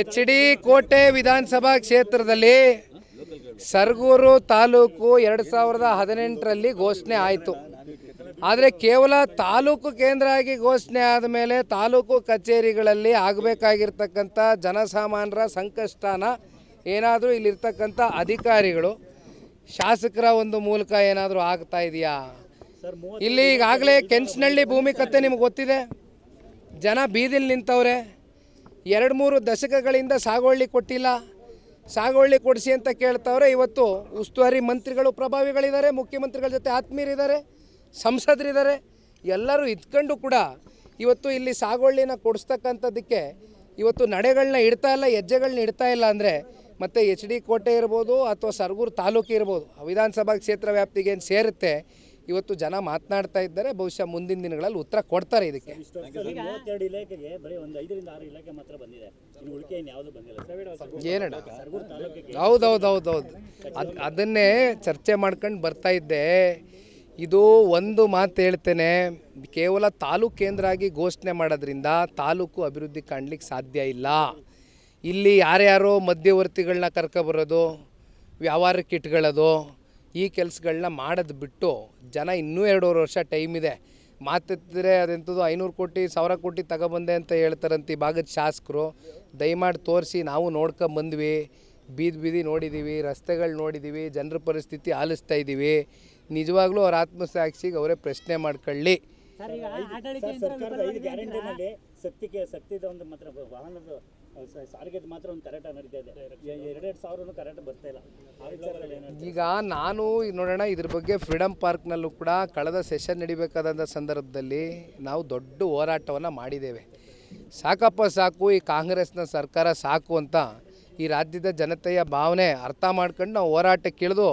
H D ಕೋಟೆ ವಿಧಾನಸಭಾ ಕ್ಷೇತ್ರದಲ್ಲಿ ಸರ್ಗೂರು ತಾಲೂಕು ಎರಡು ಸಾವಿರದ ಹದಿನೆಂಟರಲ್ಲಿ ಘೋಷಣೆ ಆಯಿತು. ಆದರೆ ಕೇವಲ ತಾಲೂಕು ಕೇಂದ್ರ ಆಗಿ ಘೋಷಣೆ ಆದಮೇಲೆ ತಾಲೂಕು ಕಚೇರಿಗಳಲ್ಲಿ ಆಗಬೇಕಾಗಿರ್ತಕ್ಕಂಥ ಜನಸಾಮಾನ್ಯರ ಸಂಕಷ್ಟನ ಏನಾದರೂ ಇಲ್ಲಿರ್ತಕ್ಕಂಥ ಅಧಿಕಾರಿಗಳು ಶಾಸಕರ ಒಂದು ಮೂಲಕ ಏನಾದರೂ ಆಗ್ತಾ ಇದೆಯಾ? ಇಲ್ಲಿ ಈಗಾಗಲೇ ಕೆಂಚನಹಳ್ಳಿ ಭೂಮಿ ಕತೆ ನಿಮ್ಗೆ ಗೊತ್ತಿದೆ. ಜನ ಬೀದಿಲಿ ನಿಂತವ್ರೆ. ಎರಡು ಮೂರು ದಶಕಗಳಿಂದ ಸಾಗುವಳ್ಳಿ ಕೊಟ್ಟಿಲ್ಲ. ಸಾಗುವಳ್ಳಿ ಕೊಡಿಸಿ ಅಂತ ಕೇಳ್ತವ್ರೆ. ಇವತ್ತು ಉಸ್ತುವಾರಿ ಮಂತ್ರಿಗಳು ಪ್ರಭಾವಿಗಳಿದ್ದಾರೆ ಮುಖ್ಯಮಂತ್ರಿಗಳ ಜೊತೆ ಆತ್ಮೀಯರಿದ್ದಾರೆ ಸಂಸದರಿದ್ದಾರೆ. ಎಲ್ಲರೂ ಇದ್ಕೊಂಡು ಕೂಡ ಇವತ್ತು ಇಲ್ಲಿ ಸಾಗುವಳ್ಳಿನ ಕೊಡಿಸ್ತಕ್ಕಂಥದ್ದಕ್ಕೆ ಇವತ್ತು ನಡೆಗಳನ್ನ ಇಡ್ತಾ ಇಲ್ಲ ಹೆಜ್ಜೆಗಳನ್ನ ಇಡ್ತಾ ಇಲ್ಲ ಅಂದರೆ ಮತ್ತು ಎಚ್ ಡಿ ಕೋಟೆ ಇರ್ಬೋದು ಅಥವಾ ಸರ್ಗೂರು ತಾಲೂಕು ಇರ್ಬೋದು ವಿಧಾನಸಭಾ ಕ್ಷೇತ್ರ ವ್ಯಾಪ್ತಿಗೆ ಏನು ಸೇರುತ್ತೆ. ಇವತ್ತು ಜನ ಮಾತನಾಡ್ತಾ ಇದ್ದಾರೆ ಬಹುಶಃ ಮುಂದಿನ ದಿನಗಳಲ್ಲಿ ಉತ್ತರ ಕೊಡ್ತಾರೆ ಇದಕ್ಕೆ. ಇಷ್ಟು ವರ್ಷದಲ್ಲಿ ಮೂವತ್ತೆರಡು ಇಲಾಖೆಗೆ ಬರೀ ಒಂದು ಐದರಿಂದ ಆರು ಇಲಾಖೆ ಮಾತ್ರ ಬಂದಿದೆ. ಇನ್ನು ಉಳಿಕೆ ಇನ್ನು ಯಾವುದು ಬಂದಿಲ್ಲ ಏನಣ್ಣ? ಸರಗೂರು ತಾಲೂಕಿಗೆ. ಹೌದೌದು ಹೌದೌದು ಅದು ಅದನ್ನೇ ಚರ್ಚೆ ಮಾಡ್ಕೊಂಡು ಬರ್ತಾ ಇದ್ದೆ. ಇದು ಒಂದು ಮಾತು ಹೇಳ್ತೇನೆ. ಕೇವಲ ತಾಲೂಕು ಕೇಂದ್ರ ಆಗಿ ಘೋಷಣೆ ಮಾಡೋದ್ರಿಂದ ತಾಲೂಕು ಅಭಿವೃದ್ಧಿ ಕಾಣಲಿಕ್ಕೆ ಸಾಧ್ಯ ಇಲ್ಲ. ಇಲ್ಲಿ ಯಾರ್ಯಾರೋ ಮಧ್ಯವರ್ತಿಗಳನ್ನ ಕರ್ಕೊಬರೋದು ವ್ಯವಹಾರಕ್ಕೆ ಇಟ್ಕೊಳ್ಳೋದು ಈ ಕೆಲಸಗಳನ್ನ ಮಾಡೋದು ಬಿಟ್ಟು ಜನ ಇನ್ನೂ ಎರಡೂವರೆ ವರ್ಷ ಟೈಮ್ ಇದೆ. ಮಾತಿದ್ರೆ ಅದೆಂಥದ್ದು ಐನೂರು ಕೋಟಿ ಸಾವಿರ ಕೋಟಿ ತಗೊಬಂದೆ ಅಂತ ಹೇಳ್ತಾರಂತ ಈ ಭಾಗದ ಶಾಸಕರು. ದಯಮಾಡಿ ತೋರಿಸಿ ನಾವು ನೋಡ್ಕೊಂಬಂದ್ವಿ ಬೀದಿ ಬೀದಿ ನೋಡಿದ್ದೀವಿ ರಸ್ತೆಗಳು ನೋಡಿದ್ದೀವಿ ಜನರ ಪರಿಸ್ಥಿತಿ ಆಲಿಸ್ತಾ ಇದ್ದೀವಿ ನಿಜವಾಗ್ಲೂ ಅವ್ರ ಆತ್ಮಸಾಕ್ಷಿಗೆ ಅವರೇ ಪ್ರಶ್ನೆ ಮಾಡ್ಕೊಳ್ಳಿ. ಸರ್, ಸರ್ಕಾರದ ಐದು ಗ್ಯಾರಂಟಿನಲ್ಲಿ ಶಕ್ತಿಗೆ ಶಕ್ತಿದ ಒಂದು ಮಾತ್ರ ವಾಹನದ ಈಗ ನಾನು ನೋಡೋಣ, ಇದ್ರ ಬಗ್ಗೆ ಫ್ರೀಡಮ್ ಪಾರ್ಕ್ನಲ್ಲೂ ಕೂಡ ಕಳೆದ ಸೆಷನ್ ನಡಿಬೇಕಾದಂಥ ಸಂದರ್ಭದಲ್ಲಿ ನಾವು ದೊಡ್ಡ ಹೋರಾಟವನ್ನು ಮಾಡಿದ್ದೇವೆ. ಸಾಕಪ್ಪ ಸಾಕು, ಈ ಕಾಂಗ್ರೆಸ್ನ ಸರ್ಕಾರ ಸಾಕು ಅಂತ ಈ ರಾಜ್ಯದ ಜನತೆಯ ಭಾವನೆ ಅರ್ಥ ಮಾಡ್ಕೊಂಡು ನಾವು ಹೋರಾಟಕ್ಕೆ ಇಳಿದು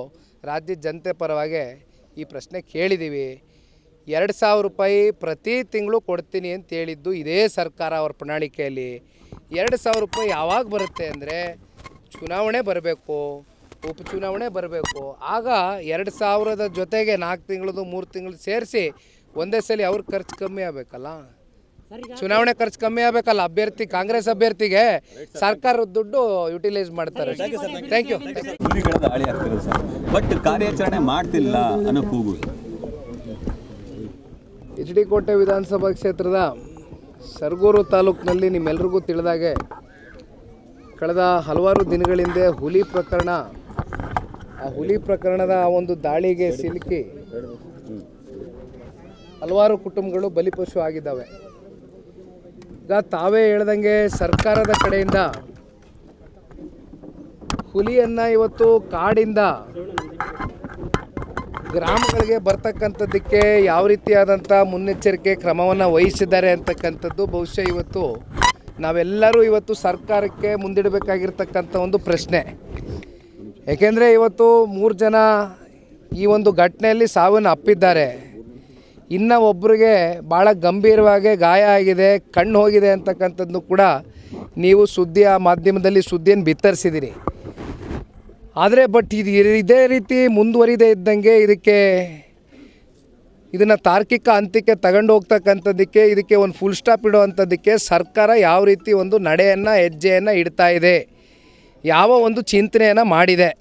ರಾಜ್ಯದ ಜನತೆ ಪರವಾಗಿ ಈ ಪ್ರಶ್ನೆ ಕೇಳಿದ್ದೀವಿ. ಎರಡು ಸಾವಿರ ರೂಪಾಯಿ ಪ್ರತಿ ತಿಂಗಳು ಕೊಡ್ತೀನಿ ಅಂತ ಹೇಳಿದ್ದು ಇದೇ ಸರ್ಕಾರ ಅವ್ರ ಪ್ರಣಾಳಿಕೆಯಲ್ಲಿ. ಎರಡು ಸಾವಿರ ರೂಪಾಯಿ ಯಾವಾಗ ಬರುತ್ತೆ ಅಂದರೆ ಚುನಾವಣೆ ಬರಬೇಕು ಉಪಚುನಾವಣೆ ಬರಬೇಕು. ಆಗ ಎರಡು ಸಾವಿರದ ಜೊತೆಗೆ ನಾಲ್ಕು ತಿಂಗಳದು ಮೂರು ತಿಂಗಳು ಸೇರಿಸಿ ಒಂದೇ ಸಲ ಅವ್ರ ಖರ್ಚು ಕಮ್ಮಿ ಆಗಬೇಕಲ್ಲ? ಚುನಾವಣೆ ಖರ್ಚು ಕಮ್ಮಿ ಆಗಬೇಕಲ್ಲ? ಅಭ್ಯರ್ಥಿ ಕಾಂಗ್ರೆಸ್ ಅಭ್ಯರ್ಥಿಗೆ ಸರ್ಕಾರದ ದುಡ್ಡು ಯುಟಿಲೈಸ್ ಮಾಡ್ತಾರೆ. ಥ್ಯಾಂಕ್ ಯು ಬಟ್ ಕಾರ್ಯಾಚರಣೆ ಮಾಡ್ತಿಲ್ಲ ಅನ್ನೋ ಕೂಗು. ಎಚ್ ಡಿ ಕೋಟೆ ವಿಧಾನಸಭಾ ಕ್ಷೇತ್ರದ ಸರಗೂರು ತಾಲೂಕಿನಲ್ಲಿ ನಿಮ್ಮೆಲ್ರಿಗೂ ತಿಳಿದಾಗೆ ಕಳೆದ ಹಲವಾರು ದಿನಗಳಿಂದ ಹುಲಿ ಪ್ರಕರಣ, ಆ ಹುಲಿ ಪ್ರಕರಣದ ಆ ಒಂದು ದಾಳಿಗೆ ಸಿಲುಕಿ ಹಲವಾರು ಕುಟುಂಬಗಳು ಬಲಿಪಶು ಆಗಿದ್ದಾವೆ. ಈಗ ತಾವೇ ಹೇಳ್ದಂಗೆ ಸರ್ಕಾರದ ಕಡೆಯಿಂದ ಹುಲಿಯನ್ನು ಇವತ್ತು ಕಾಡಿಂದ ಗ್ರಾಮಗಳಿಗೆ ಬರ್ತಕ್ಕಂಥದ್ದಕ್ಕೆ ಯಾವ ರೀತಿಯಾದಂಥ ಮುನ್ನೆಚ್ಚರಿಕೆ ಕ್ರಮವನ್ನು ವಹಿಸಿದ್ದಾರೆ ಅಂತಕ್ಕಂಥದ್ದು ಬಹುಶಃ ಇವತ್ತು ನಾವೆಲ್ಲರೂ ಇವತ್ತು ಸರ್ಕಾರಕ್ಕೆ ಮುಂದಿಡಬೇಕಾಗಿರ್ತಕ್ಕಂಥ ಒಂದು ಪ್ರಶ್ನೆ. ಏಕೆಂದರೆ ಇವತ್ತು ಮೂರು ಜನ ಈ ಒಂದು ಘಟನೆಯಲ್ಲಿ ಸಾವನ್ನು ಅಪ್ಪಿದ್ದಾರೆ. ಇನ್ನು ಒಬ್ಬರಿಗೆ ಭಾಳ ಗಂಭೀರವಾಗಿ ಗಾಯ ಆಗಿದೆ, ಕಣ್ಣು ಹೋಗಿದೆ ಅಂತಕ್ಕಂಥದ್ದು ಕೂಡ ನೀವು ಸುದ್ದಿ ಆ ಮಾಧ್ಯಮದಲ್ಲಿ ಸುದ್ದಿಯನ್ನು ಬಿತ್ತರಿಸಿದ್ದೀರಿ ಆದರೆ ಬಟ್ ಇದು ಇದೇ ರೀತಿ ಮುಂದುವರಿದೇ ಇದ್ದಂಗೆ ಇದಕ್ಕೆ ಇದನ್ನು ತಾರ್ಕಿಕ ಅಂತ್ಯಕ್ಕೆ ತಗೊಂಡು ಹೋಗ್ತಕ್ಕಂಥದ್ದಕ್ಕೆ ಇದಕ್ಕೆ ಒಂದು ಫುಲ್ ಸ್ಟಾಪ್ ಇಡುವಂಥದ್ದಕ್ಕೆ ಸರ್ಕಾರ ಯಾವ ರೀತಿ ಒಂದು ನಡೆಯನ್ನು, ಹೆಜ್ಜೆಯನ್ನು ಇಡ್ತಾ ಇದೆ, ಯಾವ ಒಂದು ಚಿಂತನೆಯನ್ನು ಮಾಡಿದೆ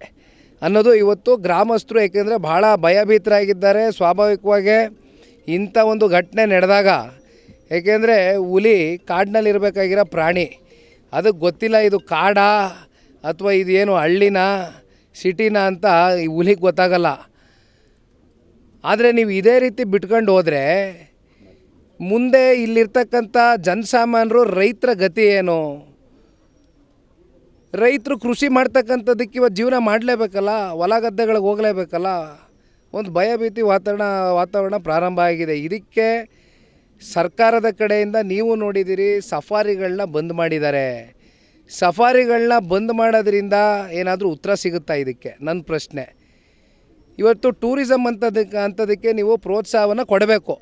ಅನ್ನೋದು ಇವತ್ತು ಗ್ರಾಮಸ್ಥರು ಏಕೆಂದರೆ ಭಾಳ ಭಯಭೀತರಾಗಿದ್ದಾರೆ. ಸ್ವಾಭಾವಿಕವಾಗಿ ಇಂಥ ಒಂದು ಘಟನೆ ನಡೆದಾಗ ಏಕೆಂದರೆ ಹುಲಿ ಕಾಡಿನಲ್ಲಿರಬೇಕಾಗಿರೋ ಪ್ರಾಣಿ, ಅದಕ್ಕೆ ಗೊತ್ತಿಲ್ಲ ಇದು ಕಾಡಾ ಅಥವಾ ಇದೇನು ಹಳ್ಳಿನ ಸಿಟಿನ ಅಂತ ಈ ಹುಲಿಗೆ ಗೊತ್ತಾಗಲ್ಲ. ಆದರೆ ನೀವು ಇದೇ ರೀತಿ ಬಿಟ್ಕೊಂಡು ಹೋದರೆ ಮುಂದೆ ಇಲ್ಲಿರ್ತಕ್ಕಂಥ ಜನಸಾಮಾನ್ಯರು ರೈತರ ಗತಿ ಏನು? ರೈತರು ಕೃಷಿ ಮಾಡ್ತಕ್ಕಂಥದ್ದಕ್ಕೆ ಇವತ್ತು ಜೀವನ ಮಾಡಲೇಬೇಕಲ್ಲ, ಹೊಲ ಗದ್ದೆಗಳಿಗೆ ಹೋಗಲೇಬೇಕಲ್ಲ? ಒಂದು ಭಯಭೀತಿ ವಾತಾವರಣ ವಾತಾವರಣ ಪ್ರಾರಂಭ ಆಗಿದೆ. ಇದಕ್ಕೆ ಸರ್ಕಾರದ ಕಡೆಯಿಂದ ನೀವು ನೋಡಿದ್ದೀರಿ, ಸಫಾರಿಗಳನ್ನ ಬಂದ್ ಮಾಡಿದ್ದಾರೆ. ಸಫಾರಿಗಳನ್ನ ಬಂದ್ ಮಾಡೋದ್ರಿಂದ ಏನಾದರೂ ಉತ್ತರ ಸಿಗುತ್ತಾ ಇದಕ್ಕೆ? ನನ್ನ ಪ್ರಶ್ನೆ. ಇವತ್ತು ಟೂರಿಸಮ್ ಅಂತದಕ್ಕೆ ಅಂಥದಕ್ಕೆ ನೀವು ಪ್ರೋತ್ಸಾಹವನ್ನು ಕೊಡಬೇಕು.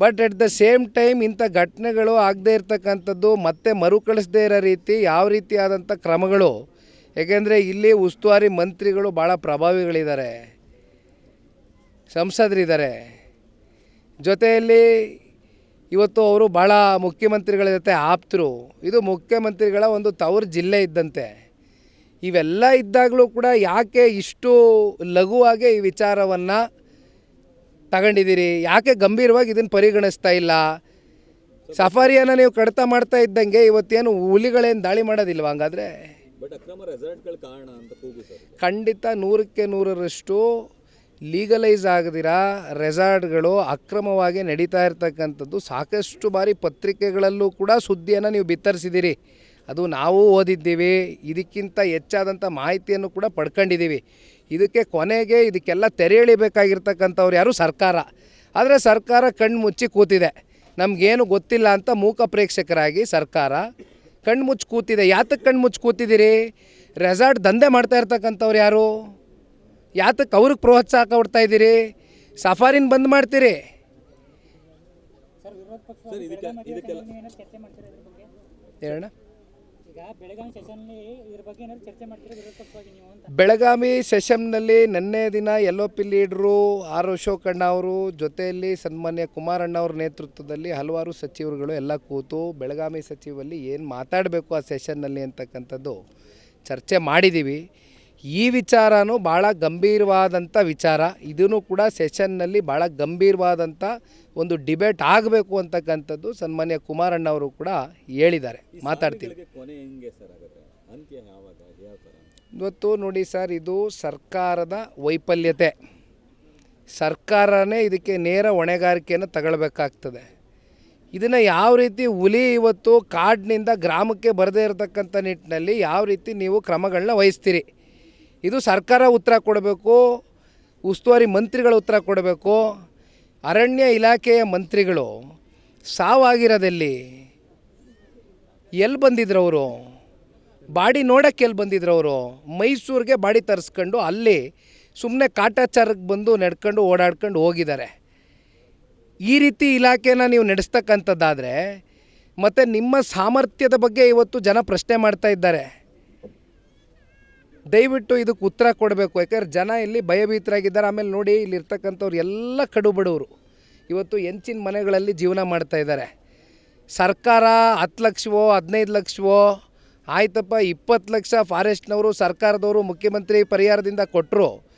But at the same time ಇಂಥ ಘಟನೆಗಳು ಆಗದೇ ಇರತಕ್ಕಂಥದ್ದು ಮತ್ತೆ ಮರುಕಳಿಸದೇ ಇರೋ ರೀತಿ, ಯಾವ ರೀತಿಯಾದಂಥ ಕ್ರಮಗಳು? ಏಕೆಂದರೆ ಇಲ್ಲಿ ಉಸ್ತುವಾರಿ ಮಂತ್ರಿಗಳು ಭಾಳ ಪ್ರಭಾವಿಗಳಿದ್ದಾರೆ. ಸಂಸದರಿದ್ದಾರೆ. ಜೊತೆಯಲ್ಲಿ ಇವತ್ತು ಅವರು ಭಾಳ ಮುಖ್ಯಮಂತ್ರಿಗಳ ಜೊತೆ ಆಪ್ತರು. ಇದು ಮುಖ್ಯಮಂತ್ರಿಗಳ ಒಂದು ತವರು ಜಿಲ್ಲೆ ಇದ್ದಂತೆ. ಇವೆಲ್ಲ ಇದ್ದಾಗಲೂ ಕೂಡ ಯಾಕೆ ಇಷ್ಟು ಲಘುವಾಗಿ ಈ ವಿಚಾರವನ್ನು ತಗೊಂಡಿದ್ದೀರಿ? ಯಾಕೆ ಗಂಭೀರವಾಗಿ ಇದನ್ನು ಪರಿಗಣಿಸ್ತಾ ಇಲ್ಲ? ಸಫಾರಿಯನ್ನು ನೀವು ಕಡಿತ ಮಾಡ್ತಾ ಇದ್ದಂಗೆ ಇವತ್ತೇನು ಹುಲಿಗಳೇನು ದಾಳಿ ಮಾಡೋದಿಲ್ವ ಹಂಗಾದರೆ? ಖಂಡಿತ ನೂರಕ್ಕೆ ನೂರರಷ್ಟು ಲೀಗಲೈಸ್ ಆಗದಿರ ರೆಸಾರ್ಟ್ಗಳು ಅಕ್ರಮವಾಗಿ ನಡೀತಾ ಇರ್ತಕ್ಕಂಥದ್ದು ಸಾಕಷ್ಟು ಬಾರಿ ಪತ್ರಿಕೆಗಳಲ್ಲೂ ಕೂಡ ಸುದ್ದಿಯನ್ನು ನೀವು ಬಿತ್ತರಿಸಿದ್ದೀರಿ ಅದು ನಾವು ಓದಿದ್ದೀವಿ, ಇದಕ್ಕಿಂತ ಹೆಚ್ಚಾದಂಥ ಮಾಹಿತಿಯನ್ನು ಕೂಡ ಪಡ್ಕೊಂಡಿದ್ದೀವಿ. ಇದಕ್ಕೆ ಕೊನೆಗೆ ಇದಕ್ಕೆಲ್ಲ ತೆರೆ ಎಳಿಬೇಕಾಗಿರ್ತಕ್ಕಂಥವ್ರು ಯಾರು? ಸರ್ಕಾರ. ಆದರೆ ಸರ್ಕಾರ ಕಣ್ಣು ಮುಚ್ಚಿ ಕೂತಿದೆ. ನಮಗೇನು ಗೊತ್ತಿಲ್ಲ ಅಂತ ಮೂಕ ಪ್ರೇಕ್ಷಕರಾಗಿ ಸರ್ಕಾರ ಕಣ್ಣು ಮುಚ್ಚಿ ಕೂತಿದೆ. ಯಾತಕ್ಕೆ ಕಣ್ಣು ಮುಚ್ಚಿ ಕೂತಿದ್ದೀರಿ ರೆಸಾರ್ಟ್ ದಂಧೆ ಮಾಡ್ತಾ ಇರ್ತಕ್ಕಂಥವ್ರು ಯಾರು? ಯಾತಕ್ಕೆ ಅವ್ರಿಗೆ ಪ್ರೋತ್ಸಾಹ ಕೊಡ್ತಾ ಇದ್ದೀರಿ? ಸಫಾರಿನ ಬಂದ್ ಮಾಡ್ತೀರಿ? ಸರ್ ವಿರೋಧ ಪಕ್ಷ ಸರ್ ಇದಕ್ಕೆ ಇದಕ್ಕೆಲ್ಲ ಏನಾದ್ರು ಚರ್ಚೆ ಮಾಡ್ತೀರಾ ಇದ್ರ ಬಗ್ಗೆ ಹೇಳೋಣ ಈಗ ಬೆಳಗಾವಿ ಸೆಷನ್ಲಿ ಇದ್ರ ಬಗ್ಗೆ ಏನಾದ್ರು ಚರ್ಚೆ ಮಾಡ್ತೀರಾ? ವಿರೋಧ ಪಕ್ಷವಾಗಿ ನೀವು ಅಂತ. ಬೆಳಗಾವಿ ಸೆಷನ್ನಲ್ಲಿ ನಿನ್ನೆ ದಿನ ಎಲ್ಲೋ ಪಿ ಲೀಡ್ರು ಆರ್ ಅಶೋಕಣ್ಣ ಅವರು ಜೊತೆಯಲ್ಲಿ ಸನ್ಮಾನ್ಯ ಕುಮಾರಣ್ಣ ಅವ್ರ ನೇತೃತ್ವದಲ್ಲಿ ಹಲವಾರು ಸಚಿವರುಗಳು ಎಲ್ಲ ಕೂತು ಬೆಳಗಾವಿ ಸಚಿವಲ್ಲಿ ಏನು ಮಾತಾಡಬೇಕು ಆ ಸೆಷನ್ನಲ್ಲಿ ಅಂತಕ್ಕಂಥದ್ದು ಚರ್ಚೆ ಮಾಡಿದ್ದೀವಿ ಈ ವಿಚಾರನೂ ಭಾಳ ಗಂಭೀರವಾದಂಥ ವಿಚಾರ. ಇದೂ ಕೂಡ ಸೆಷನ್ನಲ್ಲಿ ಭಾಳ ಗಂಭೀರವಾದಂಥ ಒಂದು ಡಿಬೇಟ್ ಆಗಬೇಕು ಅಂತಕ್ಕಂಥದ್ದು ಸನ್ಮಾನ್ಯ ಕುಮಾರಣ್ಣವರು ಕೂಡ ಹೇಳಿದ್ದಾರೆ. ಮಾತಾಡ್ತೀವಿ ಇವತ್ತು ನೋಡಿ ಸರ್ ಇದು ಸರ್ಕಾರದ ವೈಫಲ್ಯತೆ. ಸರ್ಕಾರನೇ ಇದಕ್ಕೆ ನೇರ ಹೊಣೆಗಾರಿಕೆಯನ್ನು ತಗೊಳ್ಬೇಕಾಗ್ತದೆ. ಇದನ್ನು ಯಾವ ರೀತಿ ಹುಲಿ ಇವತ್ತು ಕಾಡಿನಿಂದ ಗ್ರಾಮಕ್ಕೆ ಬರದೇ ಇರತಕ್ಕಂಥ ನಿಟ್ಟಿನಲ್ಲಿ ಯಾವ ರೀತಿ ನೀವು ಕ್ರಮಗಳನ್ನ ವಹಿಸ್ತೀರಿ? ಇದು ಸರ್ಕಾರ ಉತ್ತರ ಕೊಡಬೇಕು, ಉಸ್ತುವಾರಿ ಮಂತ್ರಿಗಳ ಉತ್ತರ ಕೊಡಬೇಕು. ಅರಣ್ಯ ಇಲಾಖೆಯ ಮಂತ್ರಿಗಳು ಸಾವಾಗಿರೋದಲ್ಲಿ ಎಲ್ಲಿ ಬಂದಿದ್ರು ಅವರು ಬಾಡಿ ನೋಡೋಕ್ಕೆ ಎಲ್ಲಿ ಬಂದಿದ್ರು ಅವರು ಮೈಸೂರಿಗೆ ಬಾಡಿ ತರಿಸ್ಕೊಂಡು ಅಲ್ಲಿ ಸುಮ್ಮನೆ ಕಾಟಾಚಾರಕ್ಕೆ ಬಂದು ನಡ್ಕೊಂಡು ಓಡಾಡ್ಕೊಂಡು ಹೋಗಿದ್ದಾರೆ. ಈ ರೀತಿ ಇಲಾಖೆನ ನೀವು ನಡೆಸ್ತಕ್ಕಂಥದ್ದಾದರೆ ಮತ್ತು ನಿಮ್ಮ ಸಾಮರ್ಥ್ಯದ ಬಗ್ಗೆ ಇವತ್ತು ಜನ ಪ್ರಶ್ನೆ ಮಾಡ್ತಾ ಇದ್ದಾರೆ. ದಯವಿಟ್ಟು ಇದಕ್ಕೆ ಉತ್ತರ ಕೊಡಬೇಕು. ಯಾಕಂದ್ರೆ ಜನ ಇಲ್ಲಿ ಭಯಭೀತರಾಗಿದ್ದಾರೆ. ಆಮೇಲೆ ನೋಡಿ ಇಲ್ಲಿರ್ತಕ್ಕಂಥವ್ರು ಎಲ್ಲ ಕಡು ಬಡವರು. ಇವತ್ತು ಹೆಂಚಿನ ಮನೆಗಳಲ್ಲಿ ಜೀವನ ಮಾಡ್ತಾ ಇದ್ದಾರೆ. ಸರ್ಕಾರ ಹತ್ತು ಲಕ್ಷವೋ, ಹದಿನೈದು ಲಕ್ಷವೋ, ಆಯ್ತಪ್ಪ, ಇಪ್ಪತ್ತು ಲಕ್ಷ ಫಾರೆಸ್ಟ್ನವರು, ಸರ್ಕಾರದವರು, ಮುಖ್ಯಮಂತ್ರಿ ಪರಿಹಾರದಿಂದ ಕೊಟ್ಟರು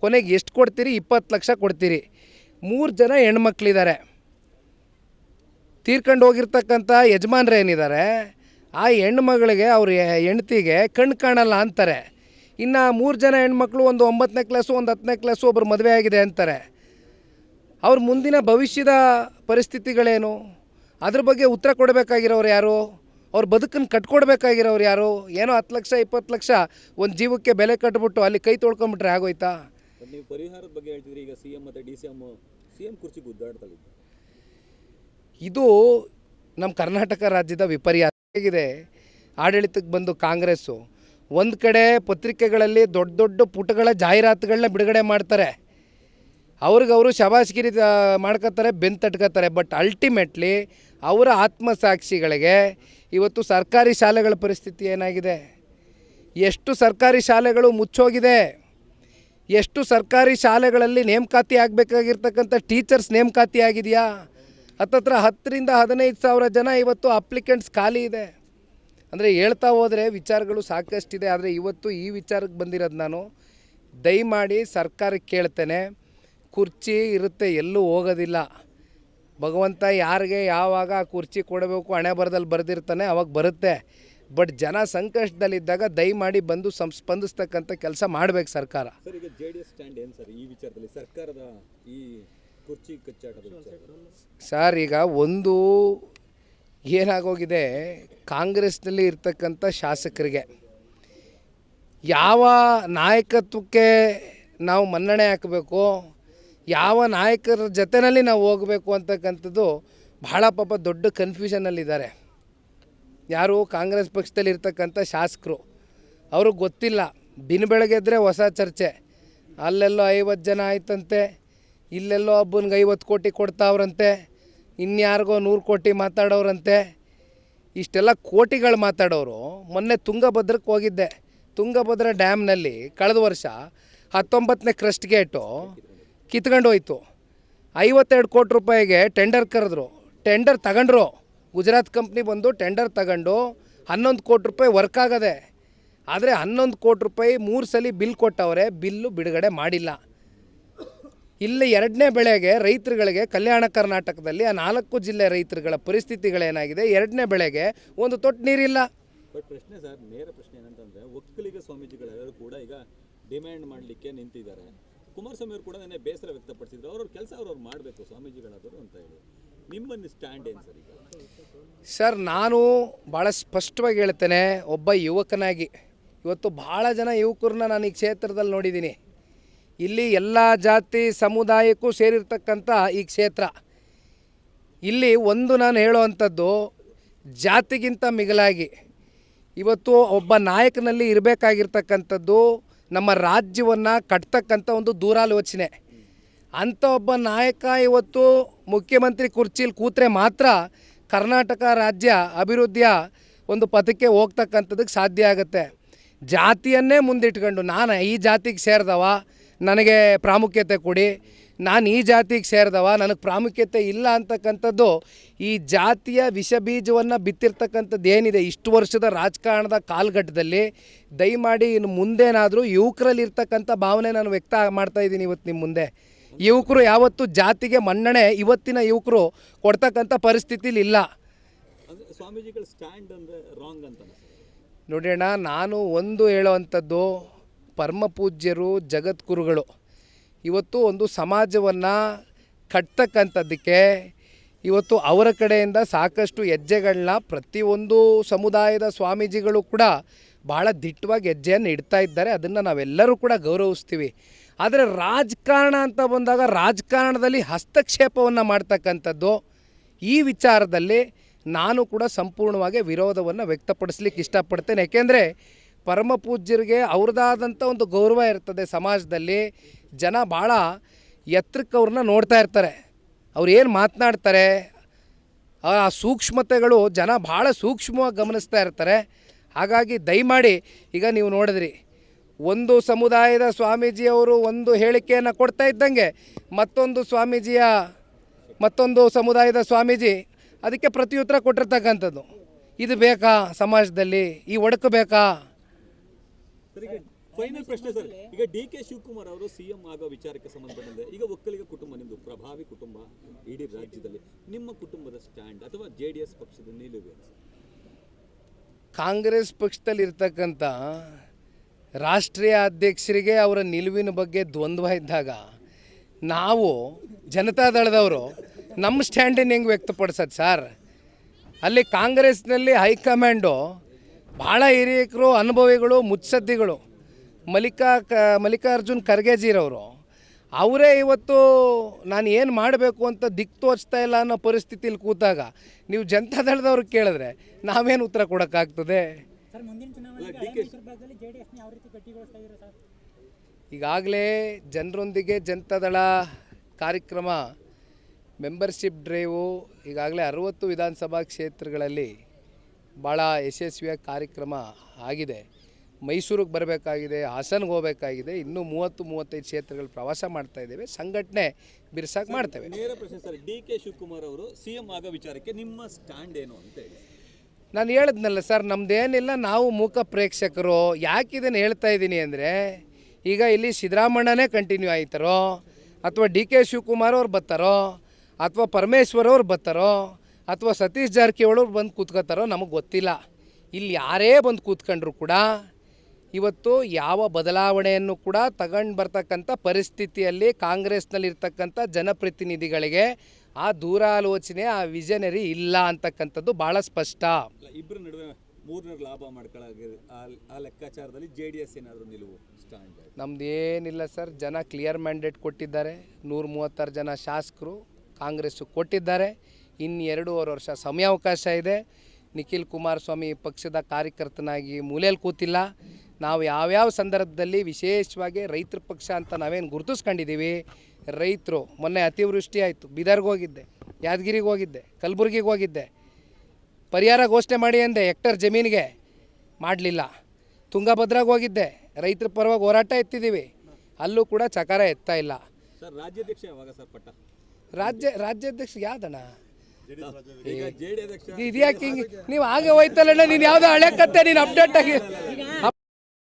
ಕೊನೆಗೆ ಎಷ್ಟು ಕೊಡ್ತೀರಿ? ಇಪ್ಪತ್ತು ಲಕ್ಷ ಕೊಡ್ತೀರಿ. ಮೂರು ಜನ ಹೆಣ್ಮಕ್ಳಿದ್ದಾರೆ. ತೀರ್ಕೊಂಡು ಹೋಗಿರ್ತಕ್ಕಂಥ ಯಜಮಾನ್ರು ಏನಿದ್ದಾರೆ? ಆ ಹೆಣ್ಮಗಳಿಗೆ ಅವ್ರ ಹೆಂಡ್ತಿಗೆ ಕಣ್ಣು ಕಾಣಲ್ಲ ಅಂತಾರೆ. ಇನ್ನು ಮೂರು ಜನ ಹೆಣ್ಮಕ್ಳು ಒಂದು ಒಂಬತ್ತನೇ ಕ್ಲಾಸು ಒಂದು ಹತ್ತನೇ ಕ್ಲಾಸು ಒಬ್ಬರು ಮದುವೆ ಆಗಿದೆ ಅಂತಾರೆ. ಅವ್ರ ಮುಂದಿನ ಭವಿಷ್ಯದ ಪರಿಸ್ಥಿತಿಗಳೇನು? ಅದ್ರ ಬಗ್ಗೆ ಉತ್ತರ ಕೊಡಬೇಕಾಗಿರೋರು ಯಾರು? ಅವ್ರ ಬದುಕನ್ನು ಕಟ್ಕೊಡ್ಬೇಕಾಗಿರೋರು ಯಾರು? ಏನೋ ಹತ್ತು ಲಕ್ಷ ಇಪ್ಪತ್ತು ಲಕ್ಷ ಒಂದು ಜೀವಕ್ಕೆ ಬೆಲೆ ಕಟ್ಬಿಟ್ಟು ಅಲ್ಲಿ ಕೈ ತೊಳ್ಕೊಂಬಿಟ್ರೆ ಆಗೋಯ್ತಾ? ನೀವು ಪರಿಹಾರದ ಬಗ್ಗೆ ಹೇಳ್ತಿದ್ರಿ ಈಗ ಸಿ ಎಂ ಮತ್ತು D C M C M ಕುರ್ಚಿ ಗುದ್ದಾಡ್ತಲ್ಲ ಇದು ನಮ್ಮ ಕರ್ನಾಟಕ ರಾಜ್ಯದ ವಿಪರ್ಯಾಸ. ಹೇಗಿದೆ? ಆಡಳಿತಕ್ಕೆ ಬಂದು ಕಾಂಗ್ರೆಸ್ಸು ಒಂದು ಕಡೆ ಪತ್ರಿಕೆಗಳಲ್ಲಿ ದೊಡ್ಡ ದೊಡ್ಡ ಪುಟಗಳ ಜಾಹೀರಾತುಗಳನ್ನ ಬಿಡುಗಡೆ ಮಾಡ್ತಾರೆ. ಅವ್ರಿಗವರು ಶಬಾಷ್ಗಿರಿ ಮಾಡ್ಕೋತಾರೆ ಬೆನ್ ತಟ್ಕೋತಾರೆ ಬಟ್ ಅಲ್ಟಿಮೇಟ್ಲಿ ಅವರ ಆತ್ಮಸಾಕ್ಷಿಗಳಿಗೆ ಇವತ್ತು ಸರ್ಕಾರಿ ಶಾಲೆಗಳ ಪರಿಸ್ಥಿತಿ ಏನಾಗಿದೆ? ಎಷ್ಟು ಸರ್ಕಾರಿ ಶಾಲೆಗಳು ಮುಚ್ಚೋಗಿದೆ? ಎಷ್ಟು ಸರ್ಕಾರಿ ಶಾಲೆಗಳಲ್ಲಿ ನೇಮಕಾತಿ ಆಗಬೇಕಾಗಿರ್ತಕ್ಕಂಥ ಟೀಚರ್ಸ್ ನೇಮಕಾತಿ ಆಗಿದೆಯಾ? ಹತ್ತತ್ರ ಹತ್ತರಿಂದ ಹದಿನೈದು ಸಾವಿರ ಜನ ಇವತ್ತು ಅಪ್ಲಿಕೆಂಟ್ಸ್ ಖಾಲಿ ಇದೆ. ಅಂದರೆ ಹೇಳ್ತಾ ಹೋದರೆ ವಿಚಾರಗಳು ಸಾಕಷ್ಟಿದೆ ಆದರೆ ಇವತ್ತು ಈ ವಿಚಾರಕ್ಕೆ ಬಂದಿರೋದು ನಾನು ದಯಮಾಡಿ ಸರ್ಕಾರಕ್ಕೆ ಕೇಳ್ತೇನೆ ಕುರ್ಚಿ ಇರುತ್ತೆ ಎಲ್ಲೂ ಹೋಗೋದಿಲ್ಲ. ಭಗವಂತ ಯಾರಿಗೆ ಯಾವಾಗ ಆ ಕುರ್ಚಿ ಕೊಡಬೇಕು ಹಣೆ ಬರದಲ್ಲಿ ಬರೆದಿರ್ತಾನೆ ಅವಾಗ ಬರುತ್ತೆ. ಬಟ್ ಜನ ಸಂಕಷ್ಟದಲ್ಲಿದ್ದಾಗ ದಯಮಾಡಿ ಬಂದು ಸಂ ಸ್ಪಂದಿಸ್ತಕ್ಕಂಥ ಕೆಲಸ ಮಾಡಬೇಕು ಸರ್ಕಾರ. ಸರ್ ಈಗ ಜೆ ಸ್ಟ್ಯಾಂಡ್ ಏನು ಸರ್ ಈ ವಿಚಾರದಲ್ಲಿ? ಸರ್ಕಾರದ ಈ ಕುರ್ಚಿ ಕಚ್ಚಾಟದ ಸರ್ ಈಗ ಒಂದು ಏನಾಗೋಗಿದೆ? ಕಾಂಗ್ರೆಸ್ನಲ್ಲಿ ಇರ್ತಕ್ಕಂಥ ಶಾಸಕರಿಗೆ ಯಾವ ನಾಯಕತ್ವಕ್ಕೆ ನಾವು ಮನ್ನಣೆ ಹಾಕಬೇಕು? ಯಾವ ನಾಯಕರ ಜೊತೆಯಲ್ಲಿ ನಾವು ಹೋಗಬೇಕು ಅಂತಕ್ಕಂಥದ್ದು ಬಹಳ ಪಾಪ ದೊಡ್ಡ ಕನ್ಫ್ಯೂಷನಲ್ಲಿದ್ದಾರೆ ಯಾರು ಕಾಂಗ್ರೆಸ್ ಪಕ್ಷದಲ್ಲಿ ಇರ್ತಕ್ಕಂಥ ಶಾಸಕರು? ಅವ್ರಿಗೆ ಗೊತ್ತಿಲ್ಲ. ದಿನ ಬೆಳಗ್ಗೆದ್ರೆ ಹೊಸ ಚರ್ಚೆ. ಅಲ್ಲೆಲ್ಲೋ ಐವತ್ತು ಜನ ಆಯ್ತಂತೆ, ಇಲ್ಲೆಲ್ಲೋ ಒಬ್ಬನಿಗೆ ಐವತ್ತು ಕೋಟಿ ಕೊಡ್ತಾವ್ರಂತೆ. ಇನ್ಯಾರಿಗೋ ನೂರು ಕೋಟಿ ಮಾತಾಡೋರಂತೆ. ಇಷ್ಟೆಲ್ಲ ಕೋಟಿಗಳು ಮಾತಾಡೋರು. ಮೊನ್ನೆ ತುಂಗಭದ್ರಕ್ಕೆ ಹೋಗಿದ್ದೆ. ತುಂಗಭದ್ರ ಡ್ಯಾಮ್ನಲ್ಲಿ ಕಳೆದ ವರ್ಷ ಹತ್ತೊಂಬತ್ತನೇ ಕ್ರಸ್ಟ್ ಗೇಟು ಕಿತ್ಕೊಂಡು ಹೋಯ್ತು. ಐವತ್ತೆರಡು ಕೋಟಿ ರೂಪಾಯಿಗೆ ಟೆಂಡರ್ ಕರೆದ್ರು. ಟೆಂಡರ್ ತಗೊಂಡ್ರು. ಗುಜರಾತ್ ಕಂಪ್ನಿ ಬಂದು ಟೆಂಡರ್ ತಗೊಂಡು ಹನ್ನೊಂದು ಕೋಟಿ ರೂಪಾಯಿ ವರ್ಕ್ ಆಗದೆ. ಆದರೆ ಹನ್ನೊಂದು ಕೋಟಿ ರೂಪಾಯಿ ಮೂರು ಸಲ ಬಿಲ್ ಕೊಟ್ಟವರೇ. ಬಿಲ್ಲು ಬಿಡುಗಡೆ ಮಾಡಿಲ್ಲ. ಇಲ್ಲಿ ಎರಡನೇ ಬೆಳೆಗೆ ರೈತರುಗಳಿಗೆ ಕಲ್ಯಾಣ ಕರ್ನಾಟಕದಲ್ಲಿ ಆ ನಾಲ್ಕು ಜಿಲ್ಲೆ ರೈತರುಗಳ ಪರಿಸ್ಥಿತಿಗಳೇನಾಗಿದೆ? ಎರಡನೇ ಬೆಳೆಗೆ ಒಂದು ತೊಟ್ಟು ನೀರಿಲ್ಲ. ಬಟ್ ಪ್ರಶ್ನೆ ಸರ್ ನೇರ ಪ್ರಶ್ನೆ ಏನಂತಂದ್ರೆ ಒಕ್ಕಲಿಗ ಸ್ವಾಮೀಜಿಗಳೆಲ್ಲರೂ ಕೂಡ ಈಗ ಡಿಮ್ಯಾಂಡ್ ಮಾಡಲಿಕ್ಕೆ ನಿಂತಿದ್ದಾರೆ. ಕುಮಾರಸ್ವಾಮಿ ಅವರು ಕೂಡ ನೆನ್ನೆ ಬೇಸರ ವ್ಯಕ್ತಪಡಿಸಿದ್ರು. ಅವ್ರವ್ರ ಕೆಲಸ ಅವ್ರವ್ರು ಮಾಡಬೇಕು ಸ್ವಾಮೀಜಿಗಳಾದರು ಅಂತ ಹೇಳಿ. ನಿಮ್ಮ ಸ್ಟ್ಯಾಂಡ್ ಏನು ಸರ್ ಈಗ? ಸರ್ ನಾನು ಭಾಳ ಸ್ಪಷ್ಟವಾಗಿ ಹೇಳ್ತೇನೆ ಒಬ್ಬ ಯುವಕನಾಗಿ ಇವತ್ತು ಭಾಳ ಜನ ಯುವಕರನ್ನ ನಾನು ಈ ಕ್ಷೇತ್ರದಲ್ಲಿ ನೋಡಿದ್ದೀನಿ. ಇಲ್ಲಿ ಎಲ್ಲ ಜಾತಿ ಸಮುದಾಯಕ್ಕೂ ಸೇರಿರ್ತಕ್ಕಂಥ ಈ ಕ್ಷೇತ್ರ. ಇಲ್ಲಿ ಒಂದು ನಾನು ಹೇಳುವಂಥದ್ದು, ಜಾತಿಗಿಂತ ಮಿಗಿಲಾಗಿ. ಇವತ್ತು ಒಬ್ಬ ನಾಯಕನಲ್ಲಿ ಇರಬೇಕಾಗಿರ್ತಕ್ಕಂಥದ್ದು ನಮ್ಮ ರಾಜ್ಯವನ್ನು ಕಟ್ತಕ್ಕಂಥ ಒಂದು ದೂರಾಲೋಚನೆ. ಅಂಥ ಒಬ್ಬ ನಾಯಕ ಇವತ್ತು ಮುಖ್ಯಮಂತ್ರಿ ಕುರ್ಚಿಲಿ ಕೂತ್ರೆ ಮಾತ್ರ ಕರ್ನಾಟಕ ರಾಜ್ಯ ಅಭಿವೃದ್ಧಿಯ ಒಂದು ಪಥಕ್ಕೆ ಹೋಗ್ತಕ್ಕಂಥದಕ್ಕೆ ಸಾಧ್ಯ ಆಗುತ್ತೆ. ಜಾತಿಯನ್ನೇ ಮುಂದಿಟ್ಕೊಂಡು, ನಾನು ಈ ಜಾತಿಗೆ ಸೇರಿದವ ನನಗೆ ಪ್ರಾಮುಖ್ಯತೆ ಕೊಡಿ. ನಾನು ಈ ಜಾತಿಗೆ ಸೇರಿದವ ನನಗೆ ಪ್ರಾಮುಖ್ಯತೆ ಇಲ್ಲ ಅಂತಕ್ಕಂಥದ್ದು ಈ ಜಾತಿಯ ವಿಷ ಬೀಜವನ್ನು ಬಿತ್ತಿರ್ತಕ್ಕಂಥದ್ದು ಏನಿದೆ? ಇಷ್ಟು ವರ್ಷದ ರಾಜಕಾರಣದ ಕಾಲಘಟ್ಟದಲ್ಲಿ ದಯಮಾಡಿ ಇನ್ನು ಮುಂದೇನಾದರೂ ಯುವಕರಲ್ಲಿ ಇರ್ತಕ್ಕಂಥ ಭಾವನೆ ನಾನು ವ್ಯಕ್ತ ಮಾಡ್ತಾ ಇದ್ದೀನಿ ಇವತ್ತು ನಿಮ್ಮ ಮುಂದೆ. ಯುವಕರು ಯಾವತ್ತೂ ಜಾತಿಗೆ ಮನ್ನಣೆ ಇವತ್ತಿನ ಯುವಕರು ಕೊಡ್ತಕ್ಕಂಥ ಪರಿಸ್ಥಿತಿಲಿ ಇಲ್ಲ. ಸ್ಟ್ಯಾಂಡ್ ಅಂದ್ರೆ ರಾಂಗ್ ಅಂತ ನೋಡಿ ಅಣ್ಣ ನಾನು ಒಂದು ಹೇಳುವಂಥದ್ದು ಪರಮ ಪೂಜ್ಯರು, ಜಗದ್ಗುರುಗಳು. ಇವತ್ತು ಒಂದು ಸಮಾಜವನ್ನು ಕಟ್ತಕ್ಕಂಥದ್ದಕ್ಕೆ ಇವತ್ತು ಅವರ ಕಡೆಯಿಂದ ಸಾಕಷ್ಟು ಹೆಜ್ಜೆಗಳನ್ನ ಪ್ರತಿಯೊಂದು ಸಮುದಾಯದ ಸ್ವಾಮೀಜಿಗಳು ಕೂಡ ಭಾಳ ದಿಟ್ಟವಾಗಿ ಹೆಜ್ಜೆಯನ್ನು ಇಡ್ತಾ ಇದ್ದಾರೆ. ಅದನ್ನು ನಾವೆಲ್ಲರೂ ಕೂಡ ಗೌರವಿಸ್ತೀವಿ. ಆದರೆ ರಾಜಕಾರಣ ಅಂತ ಬಂದಾಗ ರಾಜಕಾರಣದಲ್ಲಿ ಹಸ್ತಕ್ಷೇಪವನ್ನು ಮಾಡ್ತಕ್ಕಂಥದ್ದು ಈ ವಿಚಾರದಲ್ಲಿ ನಾನು ಕೂಡ ಸಂಪೂರ್ಣವಾಗಿ ವಿರೋಧವನ್ನು ವ್ಯಕ್ತಪಡಿಸ್ಲಿಕ್ಕೆ ಇಷ್ಟಪಡ್ತೇನೆ. ಯಾಕೆಂದರೆ ಪರಮ ಪೂಜ್ಯರಿಗೆ ಅವ್ರದ್ದಾದಂಥ ಒಂದು ಗೌರವ ಇರ್ತದೆ ಸಮಾಜದಲ್ಲಿ. ಜನ ಭಾಳ ಎತ್ತರಕ್ಕೆ ಅವ್ರನ್ನ ನೋಡ್ತಾ ಇರ್ತಾರೆ. ಅವ್ರು ಏನು ಮಾತನಾಡ್ತಾರೆ? ಆ ಸೂಕ್ಷ್ಮತೆಗಳು ಜನ ಭಾಳ ಸೂಕ್ಷ್ಮವಾಗಿ ಗಮನಿಸ್ತಾ ಇರ್ತಾರೆ. ಹಾಗಾಗಿ ದಯಮಾಡಿ ಈಗ ನೀವು ನೋಡಿದ್ರಿ, ಒಂದು ಸಮುದಾಯದ ಸ್ವಾಮೀಜಿಯವರು ಒಂದು ಹೇಳಿಕೆಯನ್ನು ಕೊಡ್ತಾ ಇದ್ದಂಗೆ ಮತ್ತೊಂದು ಸ್ವಾಮೀಜಿಯ, ಮತ್ತೊಂದು ಸಮುದಾಯದ ಸ್ವಾಮೀಜಿ ಅದಕ್ಕೆ ಪ್ರತಿಯುತ್ತರ ಕೊಟ್ಟಿರ್ತಕ್ಕಂಥದ್ದು. ಇದು ಬೇಕಾ ಸಮಾಜದಲ್ಲಿ? ಈ ಒಡಕು ಬೇಕಾ? ಸರ್ ಈಗ ಫೈನಲ್ ಪ್ರಶ್ನೆ ಸರ್. ಈಗ ಡಿ ಕೆ ಶಿವಕುಮಾರ್ ಅವರು ಸಿಎಂ ಆಗೋ ವಿಚಾರಕ್ಕೆ ಸಂಬಂಧಪಟ್ಟಂತೆ ಈಗ ಒಕ್ಕಲಿಗ ಕುಟುಂಬ ನಿಮ್ಮದು ಪ್ರಭಾವಿ ಕುಟುಂಬ ಇಡೀ ರಾಜ್ಯದಲ್ಲಿ ನಿಮ್ಮ ಕುಟುಂಬದ ಸ್ಟ್ಯಾಂಡ್ ಅಥವಾ ಜೆ ಡಿ ಎಸ್ ಪಕ್ಷದ ನಿಲುವೆ ಏನು ಕಾಂಗ್ರೆಸ್ ಪಕ್ಷದಲ್ಲಿ ಇರ್ತಕ್ಕಂಥ ರಾಷ್ಟ್ರೀಯ ಅಧ್ಯಕ್ಷರಿಗೆ ಅವರ ನಿಲುವಿನ ಬಗ್ಗೆ ದ್ವಂದ್ವ ಇದ್ದಾಗ ನಾವು ಜನತಾದಳದವರು ನಮ್ಮ ಸ್ಟ್ಯಾಂಡನ್ನು ಹೆಂಗೆ ವ್ಯಕ್ತಪಡಿಸೋದು ಸರ್? ಅಲ್ಲಿ ಕಾಂಗ್ರೆಸ್ನಲ್ಲಿ ಹೈಕಮಾಂಡು ಭಾಳ ಹಿರಿಯಕರು ಅನುಭವಿಗಳು ಮುತ್ಸದ್ದಿಗಳು. ಮಲ್ಲಿಕಾ ಕ ಮಲ್ಲಿಕಾರ್ಜುನ್ ಖರ್ಗೆಜಿರವರು. ಅವರೇ ಇವತ್ತು ನಾನು ಏನು ಮಾಡಬೇಕು ಅಂತ ದಿಕ್ಕು ತೋಚ್ತಾ ಇಲ್ಲ ಅನ್ನೋ ಪರಿಸ್ಥಿತಿಲಿ ಕೂತಾಗ ನೀವು ಜನತಾದಳದವ್ರಿಗೆ ಕೇಳಿದ್ರೆ ನಾವೇನು ಉತ್ತರ ಕೊಡೋಕ್ಕಾಗ್ತದೆ? ಈಗಾಗಲೇ ಜನರೊಂದಿಗೆ ಜನತಾದಳ ಕಾರ್ಯಕ್ರಮ ಮೆಂಬರ್ಶಿಪ್ ಡ್ರೈವು ಈಗಾಗಲೇ ಅರುವತ್ತು ವಿಧಾನಸಭಾ ಕ್ಷೇತ್ರಗಳಲ್ಲಿ ಭಾಳ ಯಶಸ್ವಿಯಾಗಿ ಕಾರ್ಯಕ್ರಮ ಆಗಿದೆ. ಮೈಸೂರಿಗೆ ಬರಬೇಕಾಗಿದೆ ಹಾಸನ್ಗೆ ಹೋಗಬೇಕಾಗಿದೆ ಇನ್ನೂ ಮೂವತ್ತು ಮೂವತ್ತೈದು ಕ್ಷೇತ್ರಗಳು ಪ್ರವಾಸ ಮಾಡ್ತಾ ಇದ್ದೇವೆ ಸಂಘಟನೆ ಬಿರ್ಸಾಕ್ ಮಾಡ್ತೇವೆ. ನೇರ ಪ್ರಶ್ನೆ ಸರ್ ಡಿ ಕೆ ಶಿವಕುಮಾರ್ ಅವರು ಸಿ ಎಂ ಆಗೋ ವಿಚಾರಕ್ಕೆ ನಿಮ್ಮ ಸ್ಟ್ಯಾಂಡ್ ಏನು ಅಂತ ಹೇಳಿ ನಾನು ಹೇಳಿದ್ನಲ್ಲ ಸರ್ ನಮ್ದೇನಿಲ್ಲ ನಾವು ಮೂಕ ಪ್ರೇಕ್ಷಕರು ಯಾಕೆ ಇದನ್ನು ಹೇಳ್ತಾ ಇದ್ದೀನಿ ಅಂದರೆ ಈಗ ಇಲ್ಲಿ ಸಿದ್ದರಾಮಣ್ಣನೇ ಕಂಟಿನ್ಯೂ ಆಯ್ತಾರೋ ಅಥವಾ ಡಿ ಕೆ ಶಿವಕುಮಾರ್ ಅವ್ರು ಬರ್ತಾರೋ ಅಥವಾ ಪರಮೇಶ್ವರ್ ಅವ್ರು ಬರ್ತಾರೋ ಅಥವಾ ಸತೀಶ್ ಜಾರಕಿಹೊಳಿ ಅವ್ರು ಬಂದು ಕೂತ್ಕೋತಾರೋ ನಮಗೆ ಗೊತ್ತಿಲ್ಲ. ಇಲ್ಲಿ ಯಾರೇ ಬಂದು ಕೂತ್ಕೊಂಡ್ರು ಕೂಡ ಇವತ್ತು ಯಾವ ಬದಲಾವಣೆಯನ್ನು ಕೂಡ ತಗೊಂಡು ಬರ್ತಕ್ಕಂಥ ಪರಿಸ್ಥಿತಿಯಲ್ಲಿ ಕಾಂಗ್ರೆಸ್ನಲ್ಲಿರ್ತಕ್ಕಂಥ ಜನಪ್ರತಿನಿಧಿಗಳಿಗೆ ಆ ದೂರಾಲೋಚನೆ ಆ ವಿಷನರಿ ಇಲ್ಲ ಅಂತಕ್ಕಂಥದ್ದು ಭಾಳ ಸ್ಪಷ್ಟ. ಇಬ್ಬರು ನಡುವೆ ಮೂರನೇ ಲಾಭ ಮಾಡ್ಕೊಳ್ಳೋದು ಆ ಲೆಕ್ಕಾಚಾರದಲ್ಲಿ ಜೆ ಡಿ ಎಸ್ ಏನಾದರೂ ನಿಲುವು ನಮ್ದು ಏನಿಲ್ಲ ಸರ್ ಜನ ಕ್ಲಿಯರ್ ಮ್ಯಾಂಡೇಟ್ ಕೊಟ್ಟಿದ್ದಾರೆ. ನೂರ ಮೂವತ್ತಾರು ಜನ ಶಾಸಕರು ಕಾಂಗ್ರೆಸ್ಸು ಕೊಟ್ಟಿದ್ದಾರೆ. ಇನ್ನು ಎರಡೂವರೆ ವರ್ಷ ಸಮಯಾವಕಾಶ ಇದೆ. ನಿಖಿಲ್ ಕುಮಾರಸ್ವಾಮಿ ಪಕ್ಷದ ಕಾರ್ಯಕರ್ತನಾಗಿ ಮೂಲೆಯಲ್ಲಿ ಕೂತಿಲ್ಲ. ನಾವು ಯಾವ್ಯಾವ ಸಂದರ್ಭದಲ್ಲಿ ವಿಶೇಷವಾಗಿ ರೈತರ ಪಕ್ಷ ಅಂತ ನಾವೇನು ಗುರುತಿಸ್ಕೊಂಡಿದ್ದೀವಿ? ರೈತರು ಮೊನ್ನೆ ಅತಿವೃಷ್ಟಿ ಆಯಿತು. ಬೀದರ್ಗೆ ಹೋಗಿದ್ದೆ ಯಾದಗಿರಿಗೆ ಹೋಗಿದ್ದೆ ಕಲಬುರ್ಗಿಗೆ ಹೋಗಿದ್ದೆ. ಪರಿಹಾರ ಘೋಷಣೆ ಮಾಡಿ ಅಂದೆ ಹೆಕ್ಟರ್ ಜಮೀನಿಗೆ. ಮಾಡಲಿಲ್ಲ. ತುಂಗಭದ್ರಾಗೆ ಹೋಗಿದ್ದೆ ರೈತರ ಪರವಾಗಿ ಹೋರಾಟ ಎತ್ತಿದ್ದೀವಿ. ಅಲ್ಲೂ ಕೂಡ ಚಕಾರ ಎತ್ತಾ ಇಲ್ಲ. ರಾಜ್ಯಾಧ್ಯಕ್ಷ ಯಾವಾಗ ಸರ್ ಪಟ್ಟ? ರಾಜ್ಯ ರಾಜ್ಯಾಧ್ಯಕ್ಷ ಯಾವ್ದಣ್ಣ? ಇದ್ಯಾಕೆ ಹಿಂಗೆ ನೀವು ಹಾಗೆ ಹೋಯ್ತಲ್ಲಣ್ಣ ನೀನು ಯಾವುದೋ ಹಳೆ ಕತ್ತೆ ನೀನು ಅಪ್ಡೇಟ್ ಆಗಿ